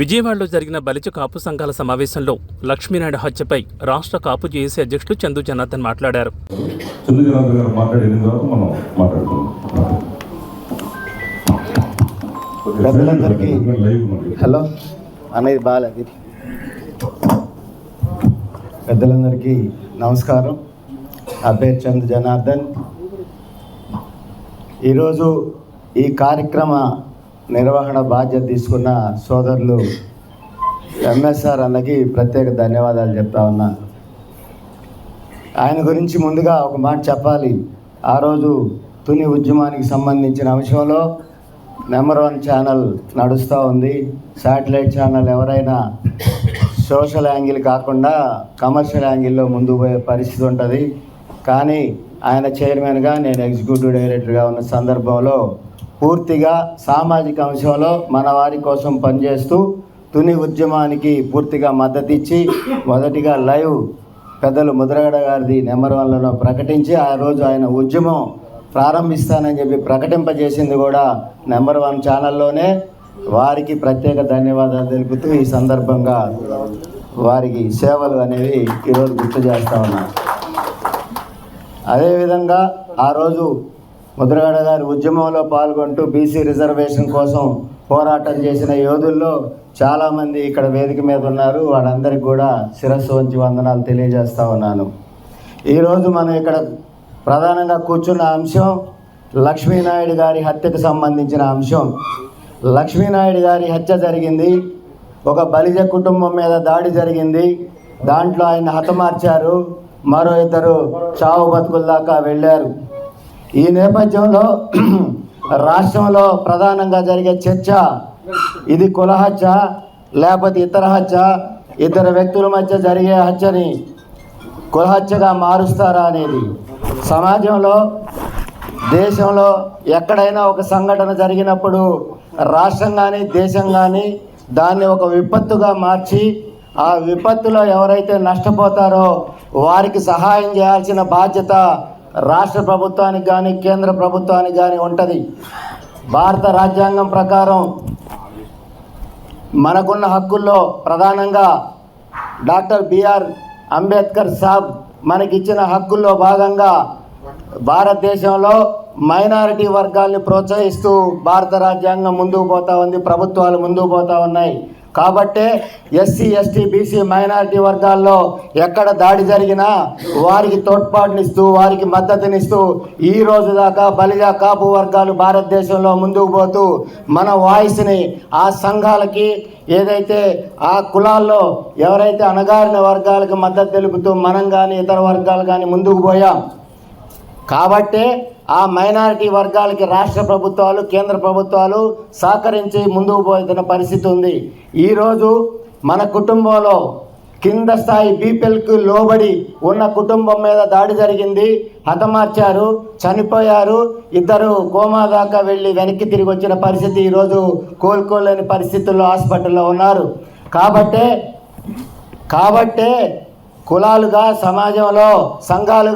విజయవాడలో జరిగిన బలిజ కాపు సంఘాల సమావేశంలో లక్ష్మీనాయుడు హత్యపై రాష్ట్ర కాపు జేఏసీ అధ్యక్షులు చందు జనార్దన్ మాట్లాడారు. హలో అనేది బాగాలేదు పెద్దలందరికీ నమస్కారం. నా పేరు చంద్ జనార్దన్. ఈరోజు ఈ కార్యక్రమ నిర్వహణ బాధ్యత తీసుకున్న సోదరులు ఎంఎస్ఆర్ అన్నకి ప్రత్యేక ధన్యవాదాలు చెప్తా ఉన్నా. ఆయన గురించి ముందుగా ఒక మాట చెప్పాలి. ఆ రోజు తుని ఉద్యమానికి సంబంధించిన అంశంలో నెంబర్ వన్ ఛానల్ నడుస్తూ ఉంది. శాటిలైట్ ఛానల్ ఎవరైనా సోషల్ యాంగిల్ కాకుండా కమర్షియల్ యాంగిల్లో ముందుకు పోయే పరిస్థితి ఉంటుంది. కానీ ఆయన చైర్మన్గా నేను ఎగ్జిక్యూటివ్ డైరెక్టర్గా ఉన్న సందర్భంలో పూర్తిగా సామాజిక అంశంలో మన వారి కోసం పనిచేస్తూ తుని ఉద్యమానికి పూర్తిగా మద్దతు ఇచ్చి మొదటిగా లైవ్ పెద్దలు ముద్రగడ గారిది నెంబర్ వన్లలో ప్రకటించి ఆ రోజు ఆయన ఉద్యమం ప్రారంభిస్తానని చెప్పి ప్రకటింపజేసింది కూడా నెంబర్ వన్ ఛానల్లోనే. వారికి ప్రత్యేక ధన్యవాదాలు తెలుపుతూ ఈ సందర్భంగా వారికి సేవలు అనేవి ఈరోజు గుర్తు చేస్తా ఉన్నా. అదేవిధంగా ఆ రోజు ముద్రగడ గారి ఉద్యమంలో పాల్గొంటూ బీసీ రిజర్వేషన్ కోసం పోరాటం చేసిన యోధుల్లో చాలామంది ఇక్కడ వేదిక మీద ఉన్నారు. వాళ్ళందరికీ కూడా శిరస్సు వంచి వందనాలు తెలియజేస్తూ ఉన్నాను. ఈరోజు మనం ఇక్కడ ప్రధానంగా కూర్చున్న అంశం లక్ష్మీనాయుడు గారి హత్యకు సంబంధించిన అంశం. లక్ష్మీనాయుడు గారి హత్య జరిగింది. ఒక బలిజ కుటుంబం మీద దాడి జరిగింది. దాంట్లో ఆయన హతమార్చారు. మరో ఇద్దరు చావు బతుకుల దాకా వెళ్ళారు. ఈ నేపథ్యంలో రాష్ట్రంలో ప్రధానంగా జరిగే చర్చ ఇది కుల హత్య లేకపోతే ఇతర హత్య ఇద్దరు వ్యక్తుల మధ్య జరిగే హత్యని కులహత్యగా మారుస్తారా అనేది. సమాజంలో దేశంలో ఎక్కడైనా ఒక సంఘటన జరిగినప్పుడు రాష్ట్రం కానీ దేశం కానీ దాన్ని ఒక విపత్తుగా మార్చి ఆ విపత్తులో ఎవరైతే నష్టపోతారో వారికి సహాయం చేయాల్సిన బాధ్యత రాష్ట్ర ప్రభుత్వానికి కానీ కేంద్ర ప్రభుత్వానికి కానీ ఉంటుంది. భారత రాజ్యాంగం ప్రకారం మనకున్న హక్కుల్లో ప్రధానంగా డాక్టర్ బిఆర్ అంబేద్కర్ సాబ్ మనకిచ్చిన హక్కుల్లో భాగంగా భారతదేశంలో మైనారిటీ వర్గాల్ని ప్రోత్సహిస్తూ భారత రాజ్యాంగం ముందుకు పోతా ఉంది ప్రభుత్వాలు ముందుకు పోతా ఉన్నాయి. కాబట్టే ఎస్సీ ఎస్టీ బీసీ మైనారిటీ వర్గాల్లో ఎక్కడ దాడి జరిగినా వారికి తోడ్పాటునిస్తూ వారికి మద్దతునిస్తూ ఈ రోజు దాకా బలిజా కాపు వర్గాలు భారతదేశంలో ముందుకు పోతూ మన వాయిస్ని ఆ సంఘాలకి ఏదైతే ఆ కులాల్లో ఎవరైతే అణగారిన వర్గాలకు మద్దతు తెలుపుతూ మనం కానీ ఇతర వర్గాలు కానీ ముందుకు పోయాం. కాబట్టే ఆ మైనారిటీ వర్గాలకి రాష్ట్ర ప్రభుత్వాలు కేంద్ర ప్రభుత్వాలు సహకరించి ముందుకు పోతున్న పరిస్థితి ఉంది. ఈరోజు మన కుటుంబంలో కింద స్థాయి బీపీఎల్కి లోబడి ఉన్న కుటుంబం మీద దాడి జరిగింది. హతమార్చారు చనిపోయారు ఇద్దరు కోమా దాకా వెళ్ళి వెనక్కి తిరిగి వచ్చిన పరిస్థితి ఈరోజు కోలుకోలేని పరిస్థితుల్లో హాస్పిటల్లో ఉన్నారు. కాబట్టే కాబట్టే కులాలుగా సమాజంలో సంఘాలుగా